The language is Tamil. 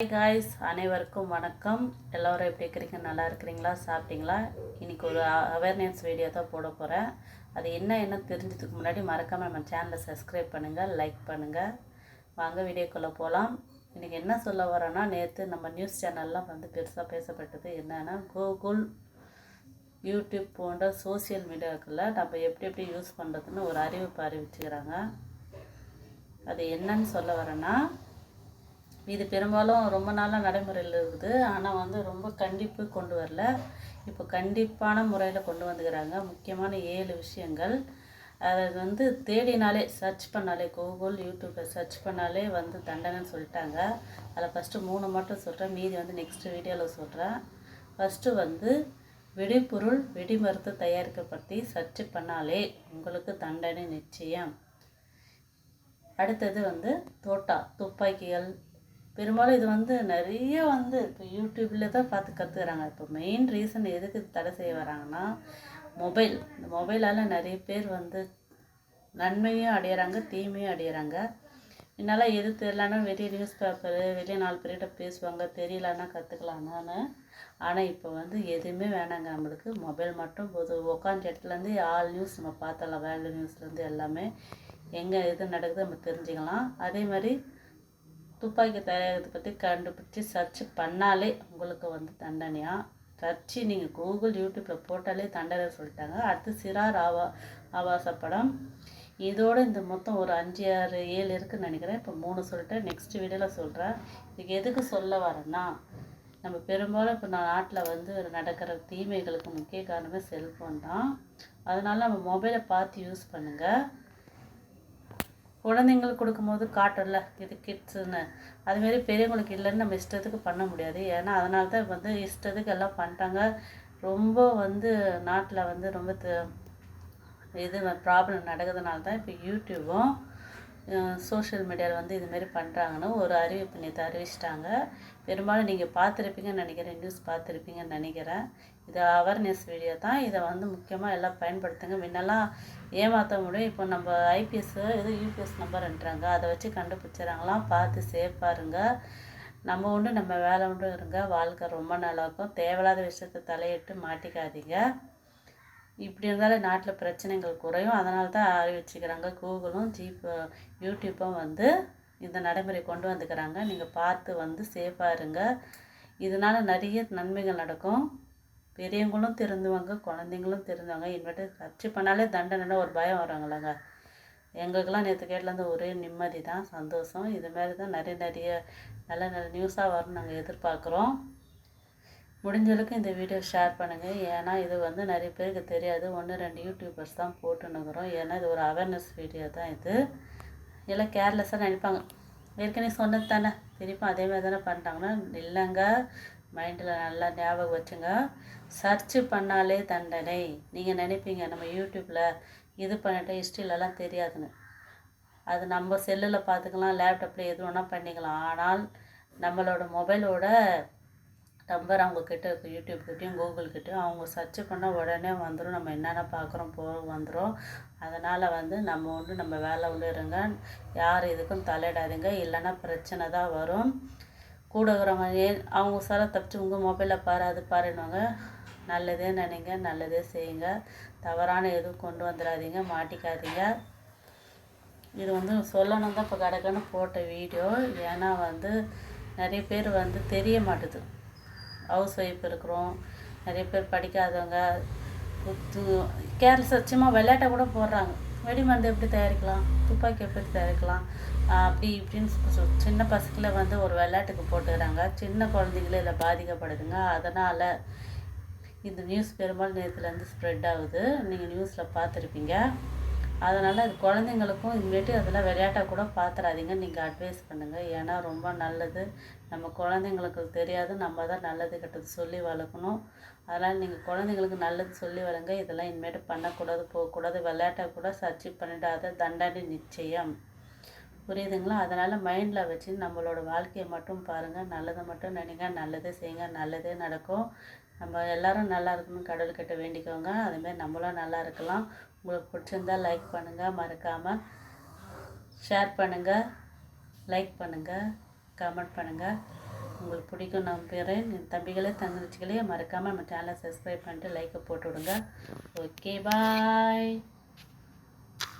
ஹாய் காய்ஸ் அனைவருக்கும் வணக்கம். எல்லோரும் எப்படி இருக்கிறீங்க? நல்லா இருக்கிறீங்களா? சாப்பிட்டீங்களா? இன்னைக்கு ஒரு அவேர்னஸ் வீடியோ தான் போட போகிறேன் அது என்ன என்ன தெரிஞ்சதுக்கு முன்னாடி மறக்காமல் நம்ம சேனலை சப்ஸ்கிரைப் பண்ணுங்கள் லைக் பண்ணுங்கள் வாங்க வீடியோக்குள்ளே போகலாம் இன்றைக்கி என்ன சொல்ல வரேன்னா நேற்று நம்ம நியூஸ் சேனல்லாம் வந்து பெருசாக பேசப்பட்டது என்னென்னா கூகுள் யூடியூப் போன்ற சோஷியல் மீடியாக்களில் நம்ம எப்படி எப்படி யூஸ் பண்ணுறதுன்னு ஒரு அறிவிப்பு அறிவிச்சுக்கிறாங்க. அது என்னன்னு சொல்ல வரேன்னா இது பெரும்பாலும் ரொம்ப நாளாக நடைமுறையில் இருக்குது. ஆனால் வந்து ரொம்ப கண்டிப்பு கொண்டு வரல. இப்போ கண்டிப்பான முறையில் கொண்டு வந்துக்கிறாங்க. முக்கியமான ஏழு விஷயங்கள். அதை வந்து தேடினாலே சர்ச் பண்ணாலே கூகுள் யூடியூப்பில் சர்ச் பண்ணாலே வந்து தண்டனைன்னு சொல்லிட்டாங்க. அதில் ஃபஸ்ட்டு மூணு மட்டும் சொல்கிறேன் மீதி வந்து நெக்ஸ்ட்டு வீடியோவில் சொல்கிறேன் ஃபஸ்ட்டு வந்து வெடிபொருள் வெடிமருந்து தயாரிக்கப்பற்றி சர்ச் பண்ணாலே உங்களுக்கு தண்டனை நிச்சயம். அடுத்தது வந்து தோட்டா துப்பாக்கிகள் பெரும்பாலும் இது வந்து நிறைய வந்து இப்போ யூடியூப்பில் தான் பார்த்து கற்றுக்குறாங்க இப்போ மெயின் ரீசன் எதுக்கு தடை செய்ய வராங்கன்னா மொபைல் இந்த மொபைலால் நிறைய பேர் வந்து நன்மையும் அடையிறாங்க தீமையும் அடையிறாங்க. என்னால் எது தெரியலன்னா வெளியே நியூஸ் பேப்பரு வெளியே நாலு பேர்கிட்ட பேசுவாங்க தெரியலன்னா கற்றுக்கலாம்னு ஆனால் இப்போ வந்து எதுவுமே வேணாங்க நம்மளுக்கு. மொபைல் மட்டும் போது உட்காந்த இடத்துலேருந்து ஆல் நியூஸ் நம்ம பார்த்தலாம் வேர்ல்டு நியூஸ்லேருந்து எல்லாமே எங்கே எது நடக்குது நம்ம தெரிஞ்சுக்கலாம். அதே மாதிரி துப்பாக்கி தயாரிக்கிறதை பற்றி கண்டுபிடிச்சி சர்ச் பண்ணாலே உங்களுக்கு வந்து தண்டனையாக சர்ச்சு நீங்கள் கூகுள் யூடியூப்பில் போட்டாலே தண்டனை சொல்லிட்டாங்க. அடுத்து சிறார் ஆவா ஆபாச படம். இதோட இந்த மொத்தம் ஒரு அஞ்சு ஆறு ஏழு இருக்குதுன்னு நினைக்கிறேன். இப்போ மூணு சொல்லிட்டேன். நெக்ஸ்ட் வீடியோவில் சொல்கிறேன் இதுக்கு எதுக்கு சொல்ல வரேன்னா நம்ம பெரும்பாலும் இப்போ நான் நாட்டில் வந்து நடக்கிற தீமைகளுக்கு முக்கிய காரணமே செல்ஃபோன் தான். அதனால் நம்ம மொபைலை பார்த்து யூஸ் பண்ணுங்கள் குழந்தைங்களுக்கு கொடுக்கும்போது காட்டும்ல இது கிட்ஸுன்னு அதுமாரி பெரியவங்களுக்கு இல்லைன்னு நம்ம இஷ்டத்துக்கு பண்ண முடியாது. ஏன்னா அதனால தான் வந்து இஷ்டத்துக்கு எல்லாம் பண்ணிட்டாங்க. ரொம்ப வந்து நாட்டில் வந்து ரொம்ப த- இது ப்ராப்ளம் நடக்கிறதுனால தான் இப்போ யூடியூபும் சோஷியல் மீடியாவில் வந்து இதுமாரி பண்ணுறாங்கன்னு ஒரு அறிவிப்பு நேற்று அறிவிச்சிட்டாங்க. பெரும்பாலும் நீங்கள் பார்த்துருப்பீங்கன்னு நினைக்கிறேன் நியூஸ் பார்த்துருப்பீங்கன்னு நினைக்கிறேன். இது அவேர்னஸ் வீடியோ தான். இதை வந்து முக்கியமாக எல்லாம் பயன்படுத்துங்க. முன்னெல்லாம் ஏமாற்ற முடியும். இப்போ நம்ம ஐபிஎஸ்ஸு இது யூபிஎஸ் நம்பர்ன்றாங்க அதை வச்சு கண்டுபிடிச்சிடறாங்களாம். பார்த்து சேஃபாக இருங்க நம்ம உண்டு நம்ம வேலை உண்டு இருங்க வாழ்க்கை ரொம்ப நல்லாயிருக்கும் தேவையில்லாத விஷயத்தை தலையிட்டு மாட்டிக்காதீங்க. இப்படி இருந்தாலும் நாட்டில் பிரச்சனைகள் குறையும். அதனால தான் அறிவிச்சுக்கிறாங்க. கூகுளும் ஜீப் யூடியூப்பும் வந்து இந்த நடைமுறை கொண்டு வந்துக்கிறாங்க. நீங்கள் பார்த்து வந்து சேஃபாக இருங்க. இதனால் நிறைய நன்மைகள் நடக்கும். பெரியவங்களும் திருந்துவாங்க குழந்தைங்களும் திருந்துவாங்க இன்வெட்டர் சர்ச் பண்ணாலே தண்டனைனா ஒரு பயம் வராங்களாங்க எங்களுக்கெல்லாம் நேற்று கேட்டலேருந்து ஒரே நிம்மதி தான் சந்தோஷம். இது மாதிரி தான் நிறைய நிறைய நல்ல நல்ல நியூஸாக வரும்னு நாங்கள் எதிர்பார்க்குறோம். முடிஞ்ச அளவுக்கு இந்த வீடியோ ஷேர் பண்ணுங்கள் ஏன்னா இது வந்து நிறைய பேருக்கு தெரியாது. ஒன்று ரெண்டு யூடியூபர்ஸ் தான் போட்டுனுக்குறோம் ஏன்னா இது ஒரு அவேர்னஸ் வீடியோ தான் இது. எல்லாம் கேர்லெஸ்ஸாக நினைப்பாங்க. ஏற்கனவே சொன்னது தானே. திருப்பும் அதேமாதிரி தானே பண்ணிட்டாங்கன்னா இல்லைங்க. மைண்டில் நல்லா ஞாபகம் வச்சுங்க. சர்ச் பண்ணாலே தண்டனை. நீங்கள் நினைப்பீங்க நம்ம யூடியூப்பில் இது பண்ணிட்டோம் ஹிஸ்ட்ரியிலலாம் தெரியாதுன்னு. அது நம்ம செல்லில் பார்த்துக்கலாம் லேப்டாப்பில் எது வேணால் பண்ணிக்கலாம். ஆனால் நம்மளோட மொபைலோட நம்பர் அவங்கக்கிட்ட இருக்குது யூடியூப்கிட்டையும் கூகுள்கிட்டையும் அவங்க சர்ச் பண்ணால் உடனே வந்துடும் நம்ம என்னென்ன பார்க்குறோம் போ வந்துடும் அதனால் வந்து நம்ம உண்டு நம்ம வேலை உண்டு இருங்க. யார் இதுக்கும் தலையிடாதீங்க. இல்லைன்னா பிரச்சனை தான் வரும். கூட இருக்கிறவங்க ஏ அவங்க சார தப்பிச்சு உங்கள் மொபைலில் பாரு அது பாருன்னுவாங்க. நல்லதே நினைங்க நல்லதே செய்யுங்க. தவறான எதுவும் கொண்டு வந்துடாதீங்க. மாட்டிக்காதீங்க. இது வந்து சொல்லணும் தான் இப்போ கிடக்குன்னு போட்ட வீடியோ. ஏன்னா வந்து நிறைய பேர் வந்து தெரிய மாட்டுது. ஹவுஸ் ஒய்ஃப் இருக்கிறோம். நிறைய பேர் படிக்காதவங்க புத்து கேர்லஸ் சும்மா விளையாட்டை கூட போடுறாங்க. வெடிமருந்து எப்படி தயாரிக்கலாம்? துப்பாக்கி எப்படி தயாரிக்கலாம்? அப்படி இப்படின்னு சொல் சின்ன பசங்களை வந்து ஒரு விளையாட்டுக்கு போட்டுக்கிறாங்க. சின்ன குழந்தைங்களே இதில் பாதிக்கப்படுதுங்க. அதனால் இந்த நியூஸ் பெரும்பாலும் நேரத்துலேருந்து ஸ்ப்ரெட் ஆகுது. நீங்கள் நியூஸில் பார்த்துருப்பீங்க. அதனால் அது குழந்தைங்களுக்கும் இனிமேட்டு அதெல்லாம் விளையாட்டாக கூட பார்த்துறாதீங்க நீங்கள் அட்வைஸ் பண்ணுங்கள் ஏன்னா ரொம்ப நல்லது. நம்ம குழந்தைங்களுக்கு தெரியாது. நம்ம தான் நல்லது கெட்டது சொல்லி வளர்க்கணும். அதனால் நீங்கள் குழந்தைங்களுக்கு நல்லது சொல்லி வளருங்க. இதெல்லாம் இனிமேட்டு பண்ணக்கூடாது போகக்கூடாது. விளையாட்டாக கூட சர்ச் பண்ணிடாத. தண்டனை நிச்சயம். புரியுதுங்களா? அதனால் மைண்டில் வச்சு நம்மளோட வாழ்க்கையை மட்டும் பாருங்கள் நல்லதை மட்டும் நினைங்க. நல்லதே செய்யுங்க. நல்லதே நடக்கும். நம்ம எல்லாரும் நல்லா இருக்கணும்னு கடவுள்கிட்ட வேண்டிக்கோங்க. அதுமாரி நம்மளும் நல்லா இருக்கலாம். உங்களுக்கு பிடிச்சிருந்தா லைக் பண்ணுங்கள் மறக்காமல் ஷேர் பண்ணுங்கள் லைக் பண்ணுங்கள் கமெண்ட் பண்ணுங்கள் உங்களுக்கு பிடிக்கும் நம்புகிறேன் என் தம்பிகளே தங்கச்சிகளே மறக்காமல் நம்ம சேனலை சப்ஸ்கிரைப் பண்ணிட்டு லைக்கை போட்டு விடுங்க. Okay bye